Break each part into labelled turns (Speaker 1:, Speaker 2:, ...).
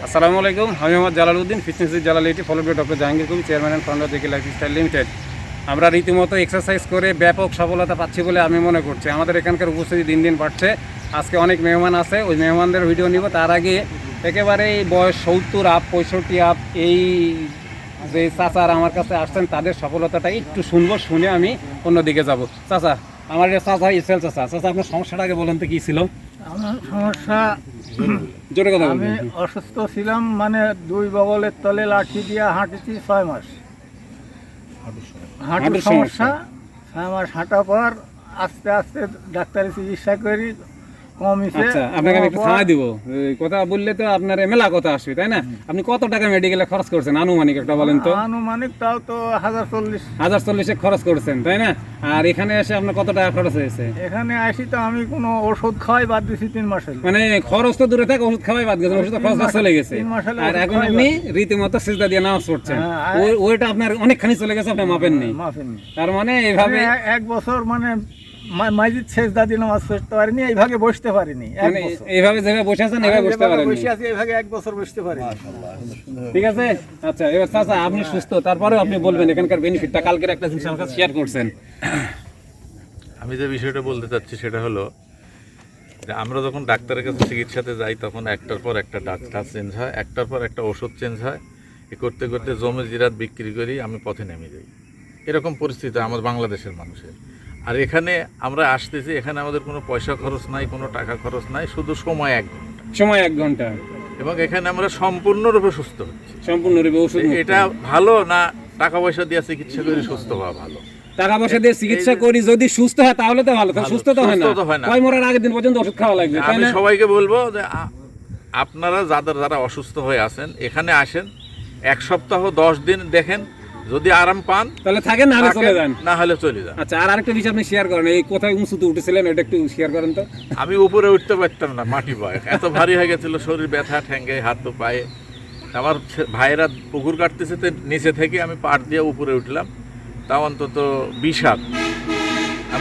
Speaker 1: আসসালামু আলাইকুম আমি Mohammad Jalaluddin fitness জালালিটি follow by doctor Jahangir Kabir chairman and founder JK lifestyle limited আমরা রীতিমতো এক্সারসাইজ করে ব্যাপক সফলতা পাচ্ছি বলে আমি মনে করছি। আমাদের এখানকার উপস্থিতি দিন দিন বাড়ছে। আজকে অনেক মেহমান আছে, ওই মেহমানদের ভিডিও নিব। তার আগে একেবারে বয়স সত্তর আপ পঁয়ষট্টি আপ এই যে চাচার আমার কাছে আসছেন, তাদের সফলতাটা একটু শুনব, শুনে আমি অন্যদিকে যাব। চাচা, আমার চাচা ইসেল চাচা। চাচা, আপনার সমস্যাটা আগে বলেন তো কী ছিল?
Speaker 2: আমার সমস্যা
Speaker 1: জোরে কথা
Speaker 2: আমি অসুস্থ ছিলাম মানে দুই বগলের তলে লাঠি দিয়ে হাঁটেছি ছয় মাস। হাঁটুর সমস্যা। ছয় মাস হাঁটার পর আস্তে আস্তে ডাক্তারের চিকিৎসা করি কমিছে।
Speaker 1: আচ্ছা আপনাকে আমি একটু থামাই দিব। কথা বললে তো আপনার মেলা কথা আসবে তাই না? আপনি কত টাকা মেডিকেলে খরচ করছেন? আনুমানিক একটা বলেন তো।
Speaker 2: আনুমানিক তাও তো হাজার চল্লিশ।
Speaker 1: হাজার চল্লিশে খরচ করছেন তাই না? আর এখানে এসে আপনার কত টাকা খরচ হয়েছে?
Speaker 2: এখানে আসি তো আমি কোনো ওষুধ খাওয়াই বাদ দিছি তিন মাস
Speaker 1: মানে খরচ তো দূরে থাকে ওষুধ খাওয়াই বাদ গেছে ওষুধ খরচ চলে গেছে। আর এখন আপনি রীতিমতো সিজদা দিয়ে নামাজ পড়ছেন।
Speaker 2: হ্যাঁ,
Speaker 1: ওইটা আপনার অনেকখানি চলে গেছে আপনি মাপেন নেই
Speaker 2: মাফেননি
Speaker 1: তার মানে এইভাবে
Speaker 2: এক বছর মানে মাইজিদ শেষ দাদি নামাজ পড়তে পারিনি এইভাবে বসতে পারিনি
Speaker 1: মানে এইভাবে যেভাবে বসে আছেন
Speaker 2: আমি
Speaker 1: এভাবে বসতে পারেন
Speaker 2: বসে আছি এইভাবে এক বছর বসতে পারিনি।
Speaker 1: ঠিক আছে? আচ্ছা এবার চাচা আপনি সুস্থ তারপরেও আপনি বলবেন এখানকার বেনিফিটটা কালকের একটা জিনিস আমার কাছে শেয়ার করছেন।
Speaker 3: আমি যে বিষয়টা বলতে চাচ্ছি সেটা হলো যে আমরা যখন ডাক্তারের কাছে চিকিৎসাতে যাই তখন একটার পর একটা ডাক্তার চেঞ্জ হয় একটার পর একটা ওষুধ চেঞ্জ হয়। এ করতে করতে জমে জিরাত বিক্রি করি আমি পথে নেমে যাই। এরকম পরিস্থিতি আমার বাংলাদেশের মানুষের। আর এখানে আমরা আসতেছি এখানে আমাদের কোনো পয়সা খরচ নাই কোনো টাকা খরচ নাই শুধু সময় এক ঘণ্টা।
Speaker 1: সময় এক ঘণ্টা।
Speaker 3: এবং এখানে আমরা সম্পূর্ণরূপে সুস্থ হচ্ছি।
Speaker 1: সম্পূর্ণরূপে ওষুধ
Speaker 3: এটা ভালো না টাকা পয়সা দিয়ে চিকিৎসা করে সুস্থ হওয়া ভালো?
Speaker 1: টাকা পয়সা দিয়ে চিকিৎসা করি যদি সুস্থ হয় তাহলে তো ভালো সুস্থ তো হয় না।
Speaker 3: তো হয় না।
Speaker 1: কয় মরার আগের দিন পর্যন্ত ওষুধ খাওয়া লাগবে
Speaker 3: আমি সবাইকে বলব যে আপনারা যাদের যারা অসুস্থ হয়ে আছেন এখানে আসেন এক সপ্তাহ দশ দিন দেখেন যদি আরাম পান
Speaker 1: তাহলে থাকেন না হলে চলে যান।
Speaker 3: না হলে চলে যান।
Speaker 1: আচ্ছা আর আরেকটা বিষয় আপনি শেয়ার করেন এই কোথায় উঁচুতে উঠেছিলেন এটা একটু শেয়ার করেন তো।
Speaker 3: আমি উপরে উঠতে পারতাম না মাটি পায়ে। এত ভারী হয়ে গেছিল শরীর ব্যথা ঠ্যাঙ্গে হাত তো পায়ে। আমার ভাইয়েরা পুকুর কাটতেছে তো নিচে থেকে আমি পাট দিয়ে উপরে উঠলাম। তা অন্তত বিষাদ। হাত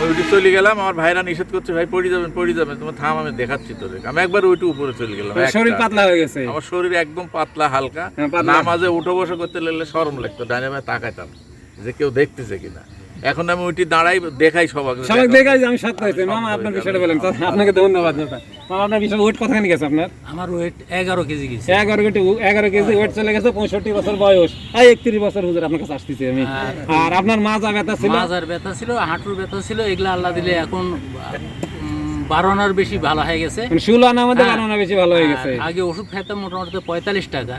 Speaker 3: আমি উঠে চলে গেলাম আমার ভাইরা নিষেধ করছে ভাই পড়ে যাবেন পড়ে যাবেন তোমার থাম আমি দেখাচ্ছি তোদের আমি একবার ওইটু উপরে চলে গেলাম
Speaker 1: শরীর পাতলা হয়ে গেছে।
Speaker 3: আমার শরীর একদম পাতলা হালকা।
Speaker 1: হ্যাঁ।
Speaker 3: নামাজে উঠো বসে করতে লাগলে শরম লাগতো ডাইনে তাকাইতাম যে কেউ দেখতেছে কিনা। এখন আমি উঠি দাঁড়াই দেখাই সবাই
Speaker 1: সবাই দেখা যায় আমি সত্য হয়েছে মামা আপনার বিষয়টা বলেন। আপনাকে ধন্যবাদ মামা আপনার বিষয় ওয়েট কতখানি গেছে আপনার?
Speaker 4: আমার ওয়েট এগারো কেজি গেছে।
Speaker 1: এগারো কেজি এগারো কেজি ওয়েট চলে গেছে পঁয়ষট্টি বছর বয়স। আর একত্রিশ বছর হুজুর আপনার কাছে আসতেছি আমি। আর আপনার মাজা ব্যথা ছিল?
Speaker 4: মাজার ব্যথা ছিল হাঁটুর ব্যথা ছিল এগুলা আল্লাহ দিলে এখন বারোনার বেশি ভালো হয়ে গেছে।
Speaker 1: মানে ষোলো আনা আমাদের। বানানো বেশি ভালো হয়ে গেছে।
Speaker 4: আগে ওষুধ খাইতাম মোটামুটি পঁয়তাল্লিশ টাকা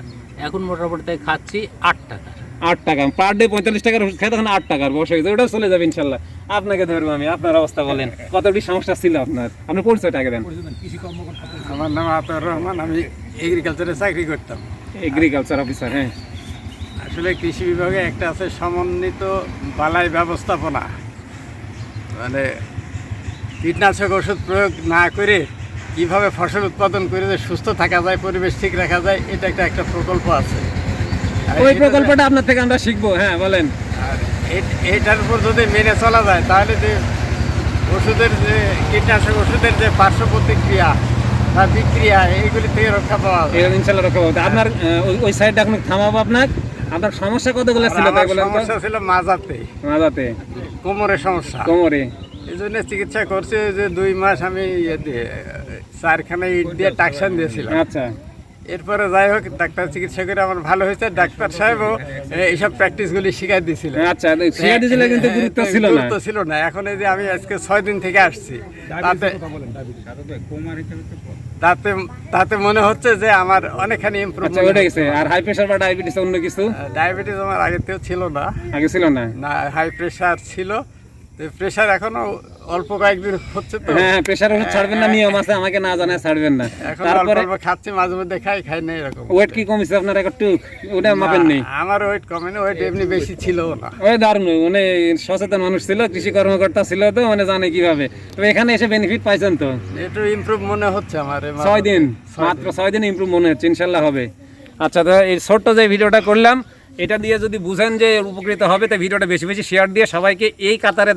Speaker 4: এখন মোটামুটি খাচ্ছি আট টাকা।
Speaker 1: আট টাকা। পার ডে পঁয়তাল্লিশ টাকার ওষুধ খাই তখন আট টাকার বসে গেছে। ওটাও চলে যাবে ইনশাল্লাহ। আপনাকে ধরবো আমি আপনার অবস্থা বলেন। কতটি সমস্যা ছিল আপনার? আপনার পরিচয়টা আগে দেন।
Speaker 2: আমার নাম আতর রহমান আমি এগ্রিকালচারে চাকরি করতাম।
Speaker 1: এগ্রিকালচার অফিসার হ্যাঁ।
Speaker 2: আসলে কৃষি বিভাগে একটা আছে সমন্বিত বালাই ব্যবস্থাপনা। মানে কীটনাশক ওষুধ প্রয়োগ না করে কীভাবে ফসল উৎপাদন করে যে সুস্থ থাকা যায় পরিবেশ ঠিক রাখা যায় এটা একটা একটা প্রকল্প আছে।
Speaker 1: ওই প্রকল্পটা আপনার থেকে আমরা শিখব হ্যাঁ বলেন।
Speaker 2: এটার উপর যদি মেনে চলা যায় তাহলে যে ওষুধের যে কীটনাশক ওষুধের যে পার্শ্ব প্রতিক্রিয়া বা বিক্রিয়া এইগুলি থেকে রক্ষা পাওয়া যায়।
Speaker 1: ইনশাল্লাহ রক্ষা পাবো আপনার ওই- সাইডটা এখন থামাবো আপনার আপনার সমস্যা কতগুলো ছিল তাই বলেন
Speaker 2: সমস্যা ছিল মাজাতে।
Speaker 1: মাজাতে।
Speaker 2: কোমরের সমস্যা।
Speaker 1: কোমরে।
Speaker 2: এই জন্য চিকিৎসা করছে যে দুই মাস আমি ইয়ে চারখানা ইট দিয়ে টাকশান দিয়েছিলাম।
Speaker 1: আচ্ছা।
Speaker 2: এরপরে যাই হোক ডাক্তার চিকিৎসা করে আমার ভালো হয়েছে। ডাক্তার সাহেবও এইসব প্র্যাকটিসগুলি শিখাই দিয়েছিল।
Speaker 1: আচ্ছা শিখা দিয়েছিল কিন্তু গুরুত্ব ছিল না।
Speaker 2: গুরুত্ব ছিল না। এখন এই যে আমি আজকে ছয় দিন থেকে আসছি তাতে তাতে তাতে মনে হচ্ছে যে আমার অনেকখানি ইম্প্রুভমেন্ট
Speaker 1: ওটা গেছে আর হাই প্রেশার বা ডায়াবেটিস অন্য কিছু?
Speaker 2: ডায়াবেটিস আমার আগে থেকেও ছিল না।
Speaker 1: আগে ছিল না?
Speaker 2: না হাই প্রেশার ছিল। প্রেশার এখনও অল্প কয়েকদিন হচ্ছে তো।
Speaker 1: হ্যাঁ প্রেশার ওষুধ ছাড়বেন না নিয়ম আছে আমাকে না জানায় ছাড়বেন না। তারপরে
Speaker 2: খাচ্ছি মাঝে মধ্যে খাই খাই না এরকম
Speaker 1: ওয়েট কি কমেছে আপনার? একটু ওটা মাপেন নেই
Speaker 2: আমার ওয়েট কমে না ওয়েট এমনি বেশি ছিল না।
Speaker 1: ওই দারুণ মানে সচেতন মানুষ ছিল কৃষি কর্মকর্তা ছিল তো মানে জানে কীভাবে। তবে এখানে এসে বেনিফিট পাইছেন তো।
Speaker 2: একটু ইমপ্রুভ মনে হচ্ছে আমার
Speaker 1: ছয় দিন মাত্র ছয় দিন ইমপ্রুভ মনে হচ্ছে ইনশাল্লাহ হবে। আচ্ছা তো এই ছোট্ট যে ভিডিওটা করলাম এটা দিয়ে যদি বুঝেন যে উপকৃত হবে তো ভিডিওটা বেশি বেশি শেয়ার দিয়ে সবাইকে এই কাতারে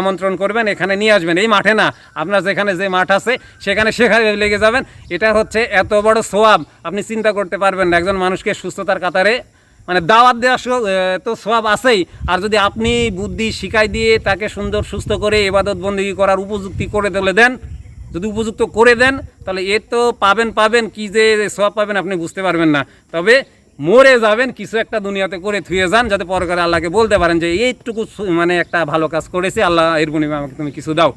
Speaker 1: আমন্ত্রণ করবেন। এখানে নিয়ে আসবেন। এই মাঠে না, আপনার যেখানে যে মাঠ আছে, সেখানে সেখানে লেগে যাবেন। এটা হচ্ছে এত বড় সোয়াব, আপনি চিন্তা করতে পারবেন না। একজন মানুষকে সুস্থতার কাতারে মানে দাওয়াত দেওয়া তো সব আছেই। আর যদি আপনি বুদ্ধি শিখাই দিয়ে তাকে সুন্দর, সুস্থ করে এবাদত বন্দী করার উপযুক্তি করে তুলে দেন, যদি উপযুক্ত করে দেন, তাহলে এ তো পাবেন পাবেন। কি যে সব পাবেন আপনি বুঝতে পারবেন না। তবে মরে যাবেন, কিছু একটা দুনিয়াতে করে থুয়ে যান, যাতে পর করে আল্লাহকে বলতে পারেন যে, এইটুকু মানে একটা ভালো কাজ করেছি, আল্লাহ এর গুণিমা আমাকে তুমি কিছু দাও।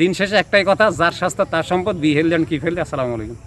Speaker 1: দিন শেষে একটাই কথা, যার স্বাস্থ্য তার সম্পদ, বি হেলথ কি ফেলতে আসসালামু আলাইকুম।